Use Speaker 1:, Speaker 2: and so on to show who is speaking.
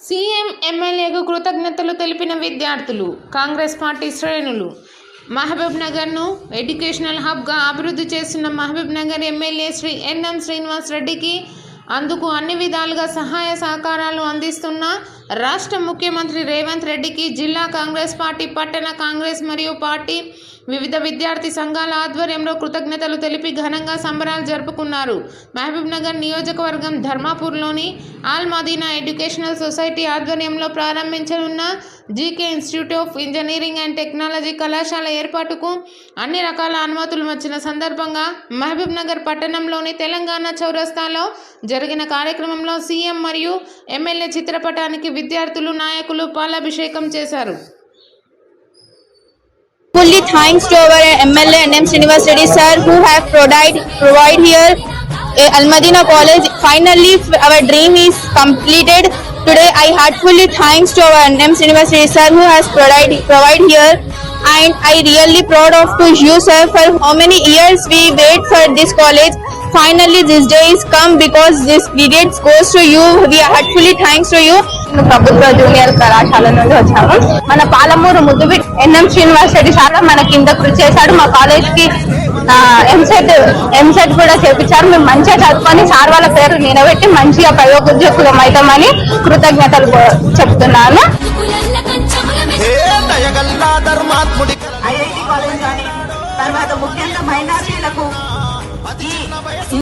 Speaker 1: CM ఎమ్మెల్యేకు కృతజ్ఞతలు తెలిపిన విద్యార్థులు కాంగ్రెస్ పార్టీ శ్రేణులు మహబూబ్ నగర్ను ఎడ్యుకేషనల్ హబ్గా అభివృద్ధి చేస్తున్న Mahabub Nagar MLA Shri N M Srinivas రెడ్డికి అందుకు అన్ని విధాలుగా సహాయ సహకారాలు అందిస్తున్న రాష్ట్ర ముఖ్యమంత్రి రేవంత్ రెడ్డికి జిల్లా కాంగ్రెస్ పార్టీ పట్టణ కాంగ్రెస్ మరియు పార్టీ వివిధ విద్యార్థి సంఘాల ఆధ్వర్యంలో కృతజ్ఞతలు తెలిపి ఘనంగా సంబరాలు జరుపుకున్నారు. మహబూబ్నగర్ నియోజకవర్గం ధర్మాపూర్లోని ఆల్ మదీనా ఎడ్యుకేషనల్ సొసైటీ ఆధ్వర్యంలో ప్రారంభించనున్న GK institute of engineering and technology కళాశాల ఏర్పాటుకు అన్ని రకాల అనుమతులు వచ్చిన సందర్భంగా మహబూబ్నగర్ పట్టణంలోని తెలంగాణ చౌరస్తాలో జరిగిన కార్యక్రమంలో సీఎం మరియు ఎమ్మెల్యే చిత్రపటానికి విద్యార్థులు నాయకులు పాలాభిషేకం చేశారు
Speaker 2: fully thanks to our MLA and M Srinivas Reddy sir who have provide provide here a Al Madina College. Finally, f- our dream is completed. Today, I heartfully thanks to our NM Srinivas Reddy sir who has provide provide here. And I really proud of to you sir for how many years we wait for this college. finally this day is come because this periods goes to you we are heartfully thanks to you ప్రభుత్వ junior కళాశాల నుండి వచ్చాము. మన పాలమూరు ముద్దుబి NM Srinivas Reddy sir మన కింద కృషి చేశాడు. మా కాలేజ్కి ఎంసెట్ ఎంసెట్ కూడా చేపించారు. మేము మంచిగా చదువుకొని సార్ వాళ్ళ పేరు నిలబెట్టి మంచిగా ప్రయోగోద్యోగులం అవుతామని కృతజ్ఞతలు చెప్తున్నాను.
Speaker 3: ఐఐటి కాలేజ్ కానీ తర్వాత ముఖ్యంగా మైనార్టీలకు అతి చిన్న